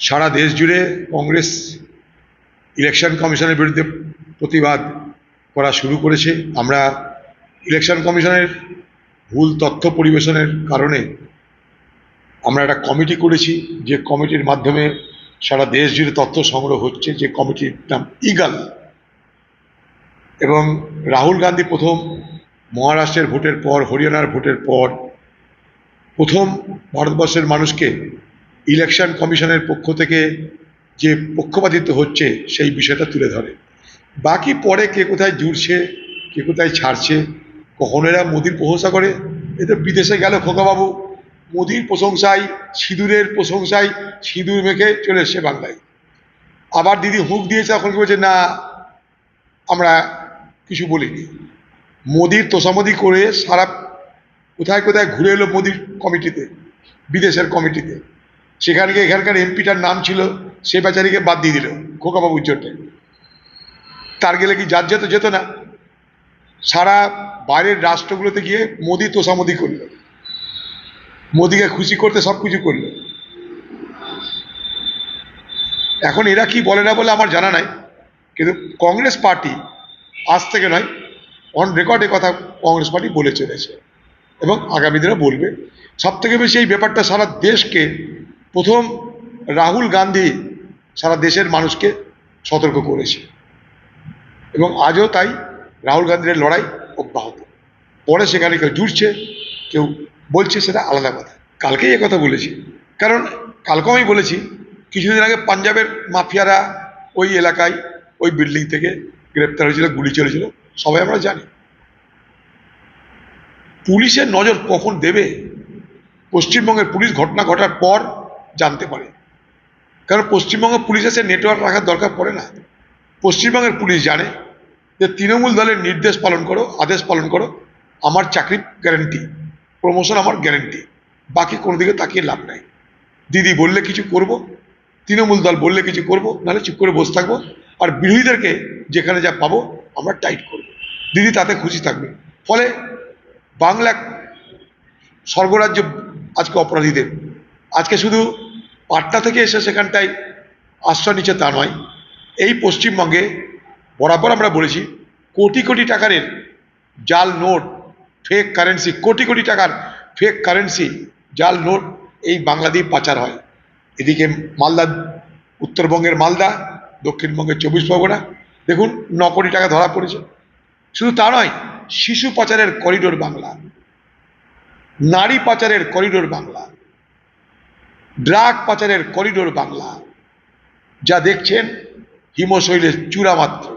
সারা দেশ জুড়ে কংগ্রেস ইলেকশন কমিশনের বিরুদ্ধে প্রতিবাদ করা শুরু করেছে। আমরা ইলেকশন কমিশনের ভুল তথ্য পরিবেশনের কারণে আমরা একটা কমিটি করেছি, যে কমিটির মাধ্যমে সারা দেশ জুড়ে তথ্য সংগ্রহ হচ্ছে, যে কমিটির নাম ইগাল। এবং রাহুল গান্ধী প্রথম মহারাষ্ট্রের ভোটের পর, হরিয়ানার ভোটের পর প্রথম ভারতবর্ষের মানুষকে ইলেকশন কমিশনের পক্ষ থেকে যে পক্ষপাতিত্ব হচ্ছে, সেই বিষয়টা তুলে ধরে। বাকি পরে কে কোথায় জুড়ছে, কে কোথায় ছাড়ছে, কখন এরা মোদির প্রশংসা করে, এ তো বিদেশে গেল খোকাবাবু। মোদির প্রশংসায় সিঁদুরের প্রশংসায় সিঁদুর মেখে চলে এসছে বাংলায়। আবার দিদি হুক দিয়েছে, এখন বলছে, না, আমরা কিছু বলিনি। মোদির তোষামদি করে সারা কোথায় কোথায় ঘুরে এলো মোদির কমিটিতে, বিদেশের কমিটিতে। সেখানে গিয়ে এখানকার এমপিটার নাম ছিল, সে বেচারিকে বাদ দিয়ে দিল খোকাবাবুর জন্যে তার গেলে কি যার যেত যেত না? সারা বাইরের রাষ্ট্রগুলোতে গিয়ে মোদি তোষামদি করল। মোদিকে খুশি করতে সব কিছু করল। এখন এরা কি বলে না বলে আমার জানা নাই, কিন্তু কংগ্রেস পার্টি আজ থেকে নয়, অন রেকর্ডে কথা কংগ্রেস পার্টি বলে চলেছে এবং আগামী দিনে বলবে। সব থেকে বেশি এই ব্যাপারটা সারা দেশকে প্রথম রাহুল গান্ধী সারা দেশের মানুষকে সতর্ক করেছে। এবং আজও তাই রাহুল গান্ধীর লড়াই অব্যাহত। পরে সেখানে কেউ জুড়ছে, কেউ বলছে, সেটা আলাদা কথা। কালকেই কথা বলেছি। কারণ কালকেও আমি বলেছি, কিছুদিন আগে পাঞ্জাবের মাফিয়ারা ওই এলাকায় ওই বিল্ডিং থেকে গ্রেপ্তার হয়েছিল, গুলি চলেছিল, সবাই আমরা জানি। পুলিশের নজর কখন দেবে? পশ্চিমবঙ্গের পুলিশ ঘটনা ঘটার পর জানতে পারে। কারণ পশ্চিমবঙ্গ পুলিশ এসে নেটওয়ার্ক রাখার দরকার পড়ে না। পশ্চিমবঙ্গের পুলিশ জানে যে তৃণমূল দলের নির্দেশ পালন করো, আদেশ পালন করো, আমার চাকরি গ্যারেন্টি প্রমোশন আমার গ্যারেন্টি বাকি কোনো দিকে তাকিয়ে লাভ নাই। দিদি বললে কিছু করব, তৃণমূল দল বললে কিছু করব, নাহলে চুপ করে বসে থাকব, আর বিরোধীদেরকে যেখানে যা পাবো আমরা টাইট করব। দিদি তাতে খুশি থাকবে। ফলে বাংলা স্বর্গরাজ্য আজকে অপরাধীদের আজকে শুধু পাটনা থেকে এসে সেখানটায় আশ্রয় নিচ্ছে তা নয়, এই পশ্চিমবঙ্গে বরাবর আমরা বলেছি, কোটি কোটি টাকার জাল note fake currency crore crore টাকার ফেক কারেন্সি জাল নোট এই বাংলা দিয়ে পাচার হয়। এদিকে মালদা, উত্তরবঙ্গের মালদা, দক্ষিণবঙ্গের চব্বিশ পরগনা, দেখুন ন কোটি টাকা ধরা পড়েছে। শুধু তা নয়, শিশু পাচারের করিডোর বাংলা, নারী পাচারের করিডোর বাংলা ড্রাগ পাচারের করিডোর বাংলা। যা দেখছেন হিমশৈলের চূড়ামাত্র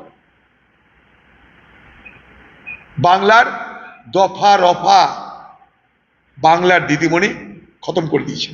বাংলার দফা রফা বাংলার দিদিমণি খতম করে দিয়েছে